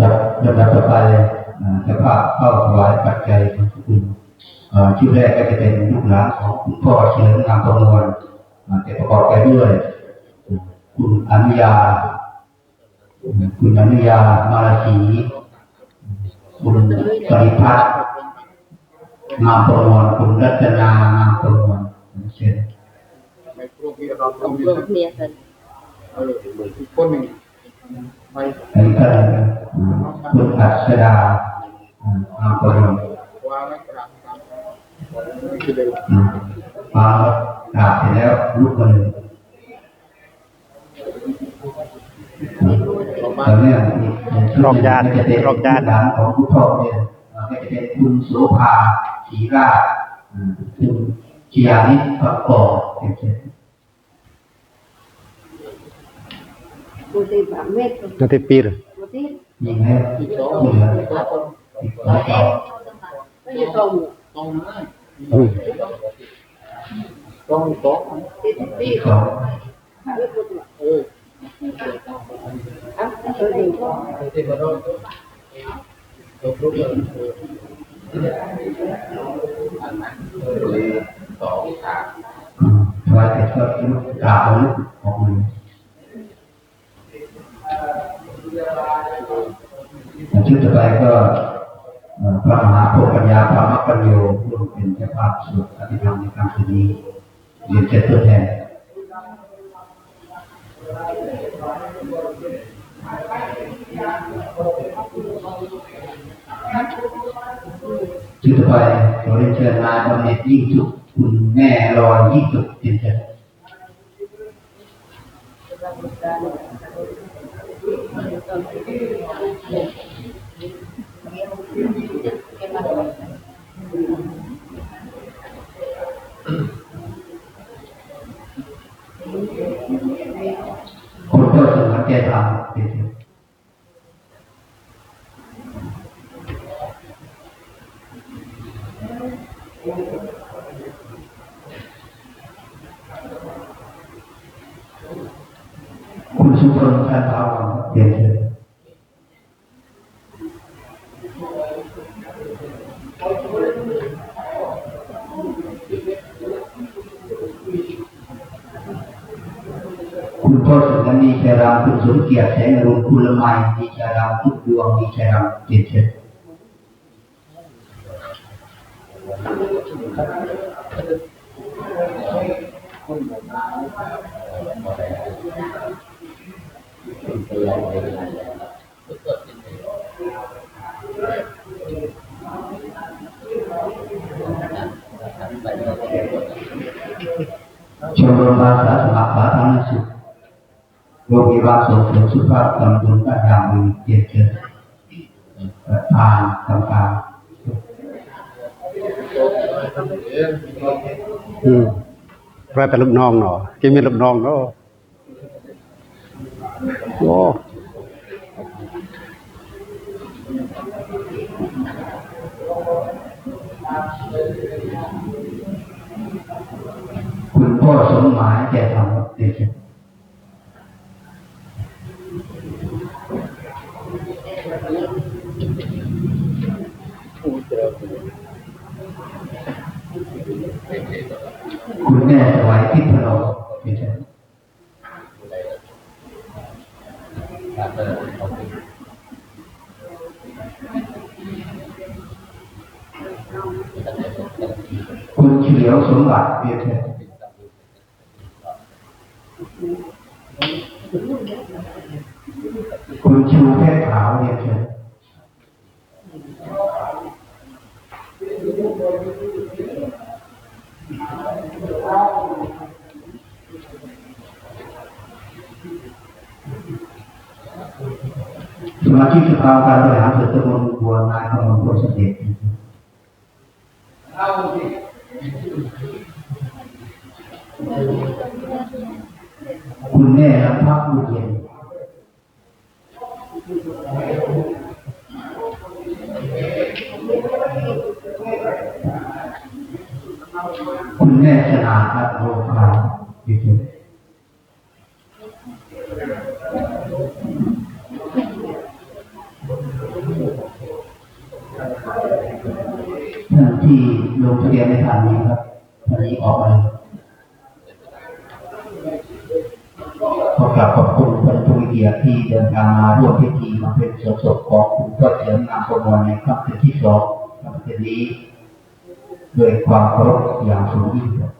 ครับลำดับต่อไปอ่าจะพาเข้าถวายปัจจัยของคุณอ่าชื่อแรกก็จะเป็นลูกหลานของคุณพ่อเฉลิมงามประมวลอ่าจะประกอบไปด้วยคุณอนุญา คุณอนุญามาลาสีคุณปริพัฒน์งามประมวลคุณรัตนางามประมวลเชิญไม่ครูพี่ เราต้ต้อองงรวมเคลียร์กันเอออีกคนหนึ่งไม่อันนี้ก็อะไรนะอ่าคุณอัศดาอาประมวาไม่กลากลามคือเร็วอืมมากราบเสร็จแล้วลุกมาเลยตอนนี้รอบญาติก็จะเป็นรอบญาติหลานของผู้พ่อเนี่ยก็จะเป็นคุณโสภาศีราคุณชียานิปักกอเป็นเช่นกูตีบางเม็ด Nanti pir. กูตียิงให้อีกสองที่เหลืออีกสองคนอีกสองต่อไม่ใช่ตรต้องนะกองตีตีตีอีกสองไม่พูดหรอกเอออะเออดีก็เต็มแล้วตกลุกเลยเอออัน นั้นเลยสองสามอืมถวายเสร็จก็ลุกกราบแล้วลุกออกมาเลย ชุดต่อไปก็พระมหาโพปัญญาพระมัคคัญโยร่วมเป็นเจ้าภาพสวดอภิธรรมในครั้งนี้เรียนเชิญตัวแทนชุดต่อไปขอเรียนเชิญนายบำเหน็จยิ่งสุขคุณแม่ลอยยิ่งสุขเรียนเชิญ คุณก็สมควรแก้ทำเป็นเชิญคุณสุพลท่านเท้าวังเรียนเชิญ คุณพ่อสุนันดีชัยรามคุณสมเกียรติ รุณคุณละไมดีชัยรามทุกดวามเรียนเชิญชมรมอาสาสมัครสาธารณสุขโรงพยาบาลส่งเสริมสุขภาพตำบลบ้านยามีเกียรติประธานกรรมการ Ừ. Ra tại lúc non nó, cái miếng lúc non nó. Ô, คุณพ่อสมหมายแก่ธรรมเรียนเชิญ คุณแม่สวัยทิพย์พรียนเรับเออขอบคุณเฉลียวสมบัติเรียนเชิญคุณชูเพชรขาวเรียนเชิญ สมาชิกสภาการบริหารส่วนตำบลบัวนายกำมลโพธิ์เสด็จคุณแม่ลำพักบุญเย็น ม่ชนาครับโลกาอยู่ที่ที่ลงทะเบียนในทางนี้ครับตอนนี้ออกไปขอกราบขอบคุณคนทุกเกียรที่เดินทางมาร่วมพิธีมาเป็นสดๆของคุณก็เสรินงามประมวลในครั้งที่สองครั้งนี้ งยิ่งครับ